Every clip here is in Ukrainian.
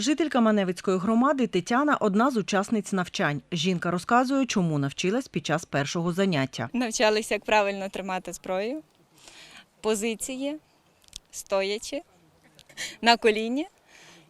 Жителька Маневицької громади Тетяна одна з учасниць навчань. Жінка розказує, чому навчилась під час першого заняття. Навчалися, як правильно тримати зброю, позиції, стоячи, на коліні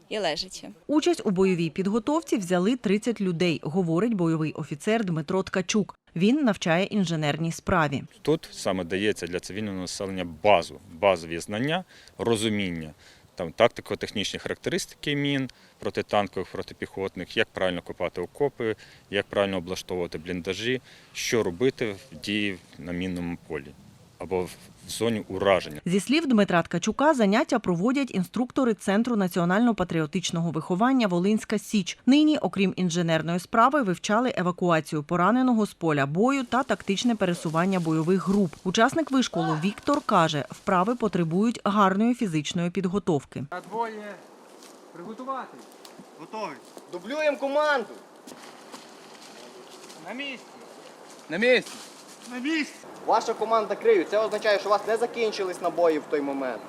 і лежачи. Участь у бойовій підготовці взяли 30 людей, говорить бойовий офіцер Дмитро Ткачук. Він навчає інженерній справі. Тут саме дається для цивільного населення базу, базові знання, розуміння там тактико-технічні характеристики мін протитанкових, протипіхотних, як правильно копати окопи, як правильно облаштовувати бліндажі, що робити в дії на мінному полі або в зоні ураження. Зі слів Дмитра Ткачука, заняття проводять інструктори Центру національно-патріотичного виховання Волинська Січ. Нині, окрім інженерної справи, вивчали евакуацію пораненого з поля бою та тактичне пересування бойових груп. Учасник вишколу Віктор каже, вправи потребують гарної фізичної підготовки. На двоє приготувати. Готові. Дублюємо команду. На місці. На місці. На місці. Ваша команда крию. Це означає, що у вас не закінчились набої в той момент.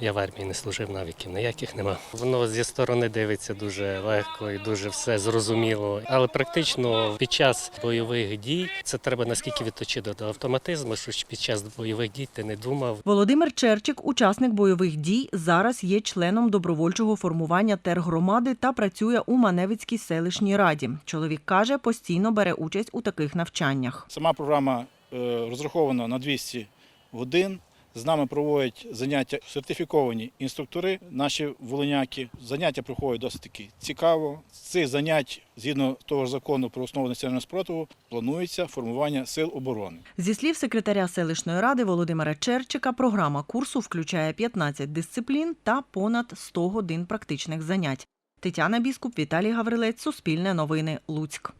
Я в армії не служив, навиків ніяких нема. Воно зі сторони дивиться дуже легко і дуже все зрозуміло. Але практично під час бойових дій це треба наскільки відточити до автоматизму, що під час бойових дій ти не думав. Володимир Черчик, учасник бойових дій, зараз є членом добровольчого формування тергромади та працює у Маневицькій селищній раді. Чоловік каже, постійно бере участь у таких навчаннях. Сама програма е, розрахована на 200 годин. З нами проводять заняття сертифіковані інструктори, наші волиняки. Заняття проходять досить таки цікаво. З цих занять, згідно того ж закону про основу національного спротиву, планується формування сил оборони. Зі слів секретаря селищної ради Володимира Черчика, програма курсу включає 15 дисциплін та понад 100 годин практичних занять. Тетяна Біскуп, Віталій Гаврилець, Суспільне новини, Луцьк.